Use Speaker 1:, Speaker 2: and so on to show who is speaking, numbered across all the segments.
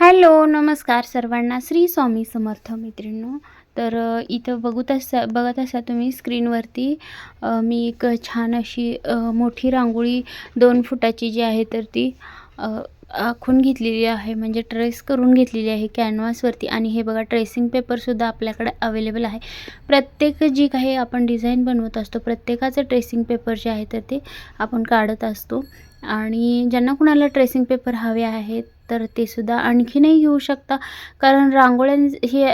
Speaker 1: Hello नमस्कार सर्वांना. श्री स्वामी समर्थ मैत्रिणींनो तर इथं बघत असा बघत असा तुम्ही स्क्रीनवरती मी एक छान अशी मोठी रांगोळी दोन फुटाची जी आहे तर ती आखून घेतलेली आहे. म्हणजे ट्रेस करून घेतलेली आहे कॅनव्हासवरती आणि हे बघा ट्रेसिंग पेपरसुद्धा आपल्याकडे अवेलेबल आहे. प्रत्येक जी काही आपण डिझाईन बनवत असतो प्रत्येकाचं ट्रेसिंग पेपर जे आहे तर ते आपण काढत असतो. आणि ज्यांना कुणाला ट्रेसिंग पेपर हवे आहेत तर ते सुद्धा आणखीनही घेऊ शकता. कारण रांगोळ्या हे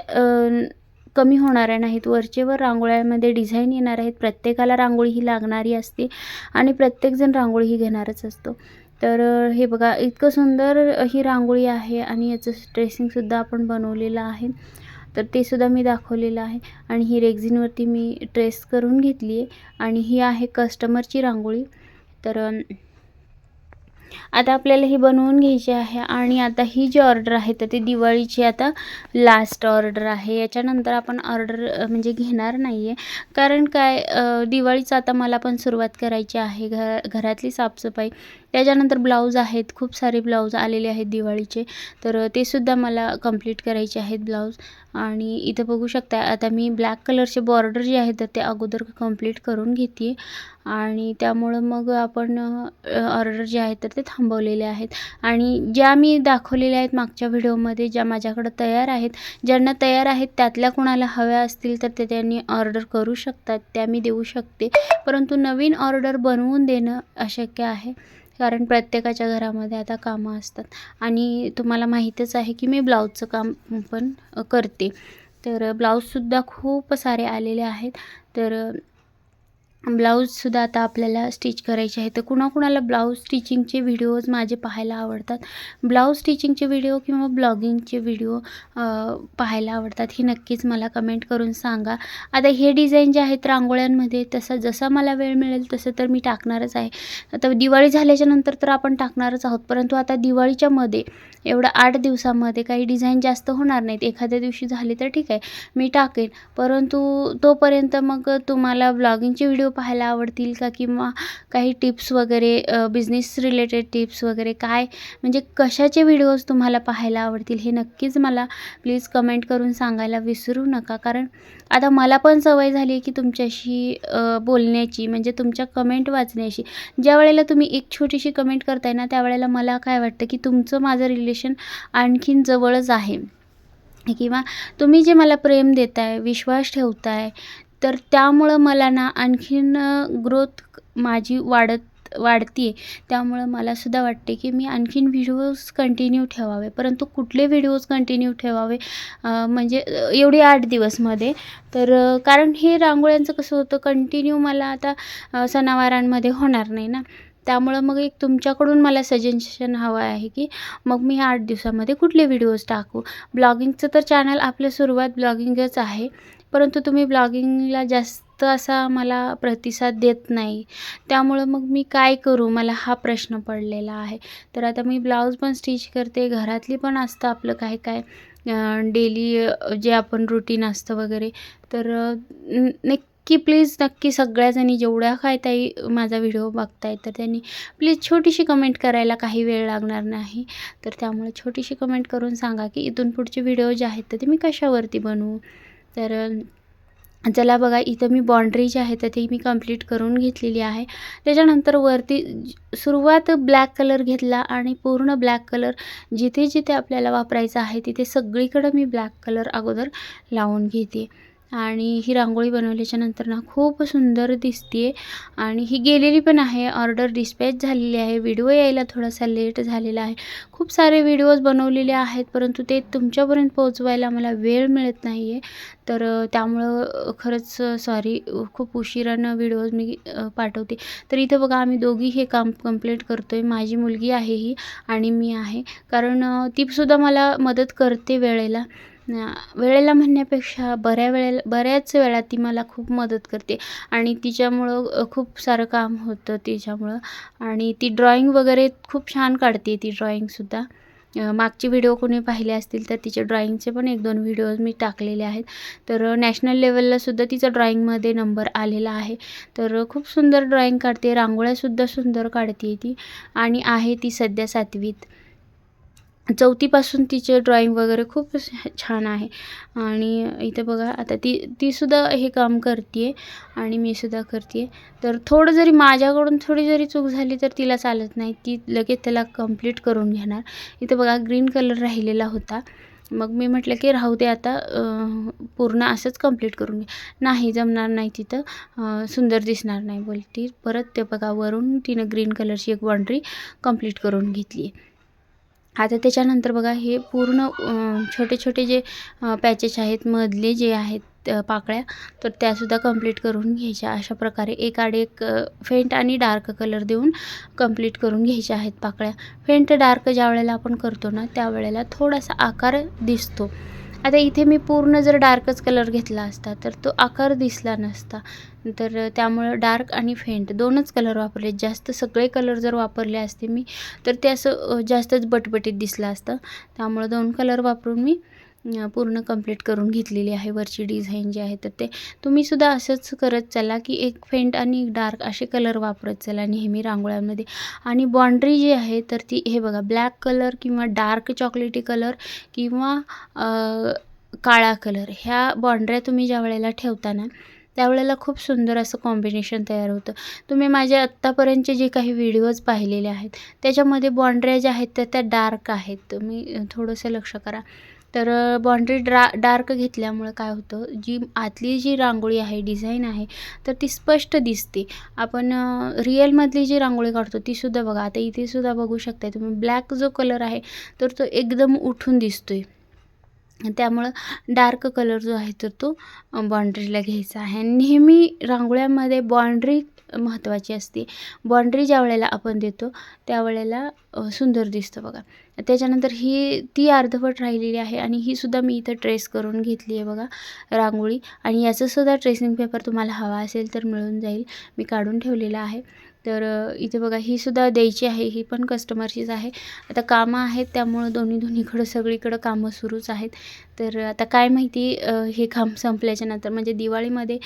Speaker 1: कमी होणाऱ्या नाहीत. वरचेवर रांगोळ्यामध्ये डिझाईन येणार आहेत. प्रत्येकाला रांगोळी ही लागणारी असते आणि प्रत्येकजण रांगोळी ही घेणारच असतो. तर हे बघा इतकं सुंदर ही रांगोळी आहे आणि याचं ट्रेसिंगसुद्धा आपण बनवलेलं आहे. तर ते सुद्धा मी दाखवलेलं आहे. आणि ही रेग्झिनवरती मी ट्रेस करून घेतली आहे आणि ही आहे कस्टमरची रांगोळी. तर आता आपल्याला ही बनवून घ्यायची आहे आणि आता ही जी ऑर्डर आहे तर ती दिवाळीची आता लास्ट ऑर्डर आहे. याच्यानंतर आपण ऑर्डर म्हणजे घेणार नाही आहे कारण काय दिवाळीचं आता मला पण सुरुवात करायची आहे. घ घरातली साफसफाई त्याच्यानंतर ब्लाऊज आहेत खूप सारे ब्लाऊज आलेले आहेत दिवाळीचे. तर ते सुद्धा मला कंप्लीट करायचे आहेत ब्लाऊज. आणि इथं बघू शकता आता मी ब्लॅक कलरचे बॉर्डर जे आहेत तर ते अगोदर कंप्लीट करून घेते. आणि त्यामुळं मग आपण ऑर्डर जे आहेत तर ते थांबवलेले आहेत. आणि ज्या मी दाखवलेल्या आहेत मागच्या व्हिडिओमध्ये ज्या माझ्याकडं तयार आहेत ज्यांना तयार आहेत त्यातल्या कोणाला हव्या असतील तर ते त्यांनी ऑर्डर करू शकतात त्या मी देऊ शकते. परंतु नवीन ऑर्डर बनवून देणं अशक्य आहे. कारण प्रत्येकाच्या घरामध्ये आता कामं असतात. आणि तुम्हाला माहीतच आहे की मी ब्लाऊजचं काम पण करते. तर ब्लाऊजसुद्धा खूप सारे आलेले आहेत. तर ब्लाऊजसुद्धा आता आपल्याला स्टिच करायचे आहे तर कुणाकुणाला ब्लाऊज स्टिचिंगचे व्हिडिओज माझे पाहायला आवडतात? ब्लाऊज स्टिचिंगचे व्हिडिओ किंवा ब्लॉगिंगचे व्हिडिओ पाहायला आवडतात हे नक्कीच मला कमेंट करून सांगा. आता हे डिझाईन जे आहेत रांगोळ्यांमध्ये तसं जसा मला वेळ मिळेल तसं तर मी टाकणारच आहे. आता दिवाळी झाल्याच्यानंतर तर आपण टाकणारच आहोत परंतु आता दिवाळीच्या मध्ये एवढं आठ दिवसामध्ये काही डिझाईन जास्त होणार नाहीत. एखाद्या दिवशी झाले तर ठीक आहे मी टाकेन. परंतु तोपर्यंत मग तुम्हाला ब्लॉगिंगचे व्हिडिओ पाहायला आवडतील का? किंवा काही टिप्स वगैरे बिझनेस रिलेटेड टिप्स वगैरे काय? म्हणजे कशाचे व्हिडिओज तुम्हाला पाहायला आवडतील हे नक्कीच मला प्लीज कमेंट करून सांगायला विसरू नका. कारण आता मला पण सवय झाली आहे की तुमच्याशी बोलण्याची म्हणजे तुमच्या कमेंट वाचण्याशी ज्या वेळेला तुम्ही एक छोटीशी कमेंट करताय ना त्यावेळेला मला काय वाटतं की तुमचं माझं रिलेशन आणखीन जवळच आहे. किंवा तुम्ही जे मला प्रेम देताय विश्वास ठेवताय तर त्यामुळं मला ना आणखीन ग्रोथ माझी वाढत वाढते त्यामुळं मलासुद्धा वाटते की मी आणखीन व्हिडिओज कंटिन्यू ठेवावे. परंतु कुठले व्हिडिओज कंटिन्यू ठेवावे म्हणजे एवढे आठ दिवसमध्ये. तर कारण हे रांगोळ्यांचं कसं होतं कंटिन्यू मला आता सणावारांमध्ये होणार नाही ना. त्यामुळं मग एक तुमच्याकडून मला सजेशन हवं आहे की मग मी आठ दिवसामध्ये कुठले व्हिडिओज टाकू? ब्लॉगिंगचं तर चॅनल आपलं सुरुवात ब्लॉगिंगच आहे परंतु तुम्ही ब्लॉगिंगला जास्त असा मला प्रतिसाद देत नाही. त्यामुळं मग मी काय करू? मला हा प्रश्न पडलेला आहे. तर आता मी ब्लाऊज पण स्टिच करते घरातली पण असतं आपलं काय काय डेली जे आपण रुटीन असतं वगैरे तर अ, की नक्की प्लीज नक्की सगळ्याजणी जेवढ्या काय ताई माझा व्हिडिओ बघताय तर त्यांनी प्लीज छोटीशी कमेंट करायला काही वेळ लागणार नाही. तर त्यामुळे छोटीशी कमेंट करून सांगा की इथून पुढचे व्हिडिओ जे आहेत तर ते मी कशावरती बनवू? तर चला बघा इथं मी बाँड्री जी आहे तर ती मी कंप्लीट करून घेतलेली आहे. त्याच्यानंतर वरती सुरुवात ब्लॅक कलर घेतला आणि पूर्ण ब्लॅक कलर जिथे जिथे आपल्याला वापरायचा आहे तिथे सगळीकडं मी ब्लॅक कलर अगोदर लावून घेते. आणि ही रांगोळी बनवल्याच्या नंतर ना खूप सुंदर दिसते आणि ही गेलेली पण आहे. ऑर्डर डिस्पॅच झालेली आहे. व्हिडिओ यायला थोडासा लेट झालेला आहे. खूप सारे व्हिडिओज बनवलेले आहेत परंतु ते तुमच्यापर्यंत पोहोचवायला मला वेळ मिळत नाही आहे तर त्यामुळं खरंच सॉरी खूप उशिरानं व्हिडिओज मी पाठवते. तर इथं बघा आम्ही दोघी हे काम कंप्लीट करतो आहे माझी मुलगी आहे ही आणि मी आहे. कारण तीसुद्धा मला मदत करते वेळेला. वेळेला म्हणण्यापेक्षा बऱ्या वेळेला बऱ्याच वेळा ती मला खूप मदत करते. आणि तिच्यामुळं खूप सारं काम होतं तिच्यामुळं. आणि ती ड्रॉईंग वगैरे खूप छान काढते ती ड्रॉईंगसुद्धा मागचे व्हिडिओ कोणी पाहिले असतील तर तिचे ड्रॉईंगचे पण एक दोन व्हिडिओज मी टाकलेले आहेत. तर नॅशनल लेवललासुद्धा तिचा ड्रॉईंगमध्ये नंबर आलेला आहे. तर खूप सुंदर ड्रॉईंग काढते. रांगोळ्यासुद्धा सुंदर काढते ती. आणि आहे ती सध्या सातवीत. चौथीपासून तिचे ड्रॉइंग वगैरे खूप छान आहे. आणि इथे बघा आता ती तीसुद्धा हे काम करते आहे आणि मी सुद्धा करते आहे तर थोडं जरी माझ्याकडून थोडी जरी चूक झाली तर तिला चालत नाही. ती लगेच त्याला कंप्लीट करून घेणार. इथे बघा ग्रीन कलर राहिलेला होता. मग मी म्हटलं की राहू दे आता पूर्ण असंच कंप्लीट करून घे. नाही जमणार नाही तिथं. सुंदर दिसणार नाही बोलती. परत ते बघा वरून तिनं ग्रीन कलरची एक बाँड्री कंप्लीट करून घेतली आहे आता त्याच्यानंतर बघा हे पूर्ण छोटे छोटे जे पॅचेस आहेत मधले जे आहेत पाकळ्या तर त्यासुद्धा कंप्लीट करून घ्यायच्या. अशा प्रकारे एक आड एक फेंट आणि डार्क कलर देऊन कंप्लीट करून घ्यायच्या आहेत पाकळ्या. फेंट डार्क ज्या वेळेला आपण करतो ना त्यावेळेला थोडासा आकार दिसतो. आता इथे मी पूर्ण जर डार्कच कलर घेतला असता तर तो आकार दिसला नसता. तर त्यामुळं डार्क आणि फेंट दोनच कलर वापरले. जास्त सगळे कलर जर वापरले असते मी तर ते असं जास्तच बटबटीत दिसलं असतं. त्यामुळं दोन कलर वापरून मी पूर्ण कंप्लीट करून घेतलेली आहे. वरची डिझाईन जी आहे तर ते तुम्हीसुद्धा असंच करत चला की एक फेंट आणि एक डार्क असे कलर वापरत चला नेहमी रांगोळ्यामध्ये. आणि बाँड्री जी आहे तर ती हे बघा ब्लॅक कलर किंवा डार्क चॉकलेटी कलर किंवा काळा कलर ह्या बाँड्र्या तुम्ही ज्या वेळेला ठेवताना त्यावेळेला खूप सुंदर असं कॉम्बिनेशन तयार होतं. तुम्ही माझे आत्तापर्यंतचे जे काही व्हिडिओज पाहिलेले आहेत त्याच्यामध्ये बाँड्र्या ज्या आहेत त्या त्या डार्क आहेत. तुम्ही थोडंसं लक्ष करा. तर बाँड्री ड्रा डार्क घेतल्यामुळं काय होतं जी आतली जी रांगोळी आहे डिझाईन आहे तर ती स्पष्ट दिसते. आपण रिअलमधली जी रांगोळी काढतो तीसुद्धा बघा. आता इथेसुद्धा बघू शकता तुम्ही ब्लॅक जो कलर आहे तर तो एकदम उठून दिसतो आहे त्यामुळं डार्क कलर जो आहे तर तो बाँड्रीला घ्यायचा आहे. नेहमी रांगोळ्यामध्ये बाँड्री महत्त्वाची असते. बाँड्री ज्या वेळेला आपण देतो त्यावेळेला सुंदर दिसतं बघा. त्याच्यानंतर ही ती अर्धवट राहिलेली आहे आणि ही सुद्धा मी इथं ट्रेस करून घेतली आहे बघा रांगोळी. आणि याचंसुद्धा ट्रेसिंग पेपर तुम्हाला हवा असेल तर मिळून जाईल. मी काढून ठेवलेला आहे. तर इथे बघा ही सुद्धा द्यायची आहे ही पण कस्टमरचीच आहे. आता कामं आहेत त्यामुळं दोन्ही दोन्हीकडं सगळीकडं कामं सुरूच आहेत. तर आता काय माहिती हे काम संपल्याच्या नंतर म्हणजे दिवाळीमध्ये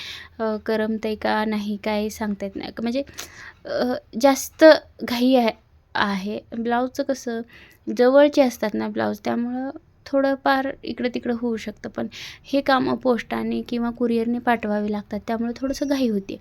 Speaker 1: करमत आहे का नाही काय सांगता येत नाही. म्हणजे जास्त घाई आहे आहे. ब्लाऊजचं कसं जवळचे असतात ना ब्लाऊज त्यामुळं थोडंफार इकडं तिकडं होऊ शकतं. पण हे कामं पोस्टाने किंवा कुरिअरने पाठवावे लागतात त्यामुळे थोडंसं घाई होते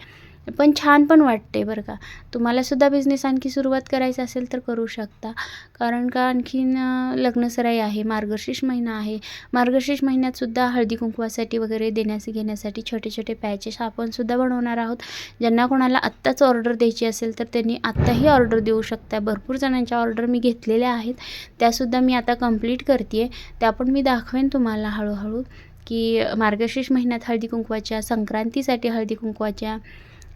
Speaker 1: पण छान पण वाटते बरं का. तुम्हालासुद्धा बिझनेस आणखी सुरुवात करायचा असेल तर करू शकता. कारण का आणखीन लग्नसराई आहे मार्गशीर्ष महिना आहे. मार्गशीर्ष महिन्यातसुद्धा हळदी कुंकवासाठी वगैरे देण्याचे घेण्यासाठी छोटे छोटे पॅचेस आपणसुद्धा बनवणार आहोत. ज्यांना कोणाला आत्ताच ऑर्डर द्यायची असेल तर त्यांनी आत्ताही ऑर्डर देऊ शकता. भरपूर जणांच्या ऑर्डर मी घेतलेल्या आहेत. त्यासुद्धा मी आता कंप्लीट करते आहे त्या पण मी दाखवेन तुम्हाला हळूहळू की मार्गशीर्ष महिन्यात हळदी कुंकवाच्या संक्रांतीसाठी हळदी कुंकवाच्या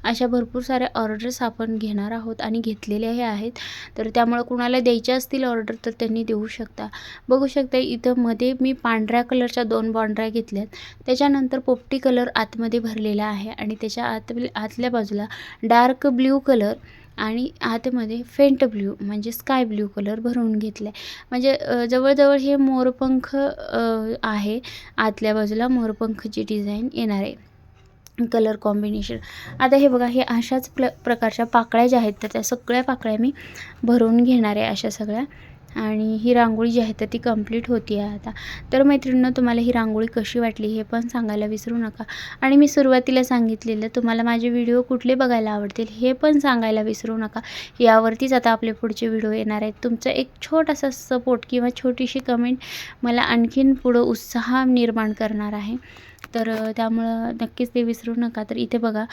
Speaker 1: अशा भरपूर साऱ्या ऑर्डर्स आपण घेणार आहोत आणि घेतलेल्याही आहेत. तर त्यामुळं कुणाला द्यायच्या असतील ऑर्डर तर त्यांनी देऊ शकता. बघू शकता इथं मध्ये मी पांढऱ्या कलरच्या दोन बॉन्ड्र्या घेतल्यात. त्याच्यानंतर पोपटी कलर आतमध्ये भरलेला आहे आणि त्याच्या आत आतल्या बाजूला डार्क ब्ल्यू कलर आणि आतमध्ये फेंट ब्ल्यू म्हणजे स्काय ब्ल्यू कलर भरून घेतला आहे म्हणजे जवळजवळ हे मोरपंख आहे. आतल्या बाजूला मोरपंखची डिझाईन येणार आहे. Colour combination. आता हे बघा हे अशाच प्र प्रकारच्या पाकळ्या ज्या आहेत तर त्या सगळ्या पाकळ्या मी भरून घेणार आहे अशा सगळ्या. आणि ही रांगोळी जी आहे तर ती कंप्लीट होती आहे आता. तर मैत्रिणीनं तुम्हाला ही रांगोळी कशी वाटली हे पण सांगायला विसरू नका. आणि मी सुरुवातीला सांगितलेलं तुम्हाला माझे व्हिडिओ कुठले बघायला आवडतील हे पण सांगायला विसरू नका. यावरतीच आता आपले पुढचे व्हिडिओ येणार आहेत. तुमचा एक छोटासा सपोर्ट किंवा छोटीशी कमेंट मला आणखीन पुढं उत्साह निर्माण करणार आहे. तर त्यामुळं नक्कीच ते विसरू नका. तर इथे बघा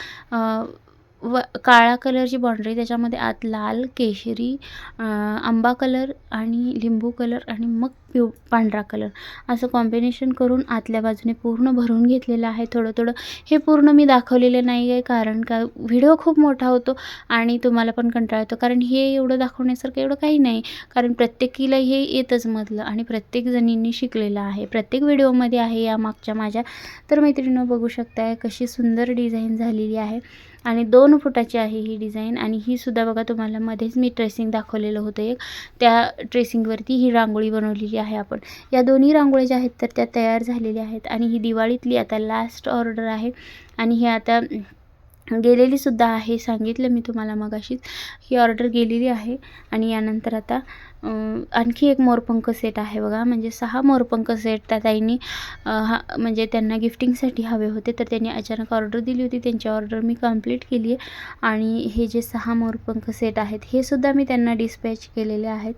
Speaker 1: व काळा कलरची बाँड्री त्याच्यामध्ये आत लाल केशरी आंबा कलर आणि लिंबू कलर आणि मग पिव पांढरा कलर असं कॉम्बिनेशन करून आतल्या बाजूने पूर्ण भरून घेतलेलं आहे थोडं थोडं. हे पूर्ण मी दाखवलेलं नाही आहे कारण का व्हिडिओ खूप मोठा होतो आणि तुम्हाला पण कंटाळा येतो. कारण हे एवढं दाखवण्यासारखं एवढं काही नाही. कारण प्रत्येकीला हे येतच मधलं आणि प्रत्येक जणींनी शिकलेलं आहे. प्रत्येक व्हिडिओमध्ये आहे या मागच्या माझ्या. तर मैत्रिणीनं बघू शकताय कशी सुंदर डिझाईन झालेली आहे. आणि दोन फुटाची आहे ही डिझाईन आणि ही सुद्धा बघा तुम्हाला मध्येच मी ट्रेसिंग दाखवलेलं होतं एक. त्या ट्रेसिंगवरती ही रांगोळी बनवलेली आहे आपण. या दोन्ही रांगोळ्या ज्या आहेत तर त्या तयार झालेल्या आहेत. आणि ही दिवाळीतली आता लास्ट ऑर्डर आहे. आणि हे आता गेलेली सुद्धा आहे. सांगितलं मी तुम्हाला मगाशीच. ही ऑर्डर गेलेली आहे. आणि यानंतर आता आणखी एक मोरपंख सेट आहे बघा. म्हणजे सहा मोरपंख सेट त्या ताईंनी हा म्हणजे त्यांना गिफ्टिंगसाठी हवे होते. तर त्यांनी अचानक ऑर्डर दिली होती. त्यांची ऑर्डर मी कंप्लीट केली आहे. आणि हे जे सहा मोरपंख सेट आहेत हे सुद्धा मी त्यांना डिस्पॅच केलेले आहेत.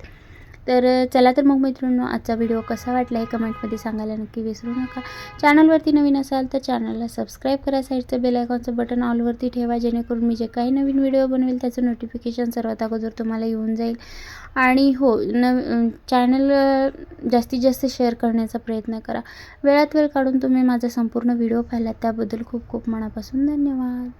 Speaker 1: तर चला तर मग मित्रांनो आजचा व्हिडिओ कसा वाटला हे कमेंटमध्ये सांगायला नक्की विसरू नका. चॅनलवरती नवीन असाल तर चॅनलला सबस्क्राईब करा साईडचं बेल आयकॉनचं बटन ऑलवरती ठेवा जेणेकरून मी जे काही नवीन व्हिडिओ बनवेल त्याचं नोटिफिकेशन सर्वात अगोदर तुम्हाला येऊन जाईल. आणि हो नव चॅनल जास्तीत जास्त शेअर करण्याचा प्रयत्न करा. वेळात वेळ काढून तुम्ही माझा संपूर्ण व्हिडिओ पाहिला त्याबद्दल खूप खूप मनापासून धन्यवाद.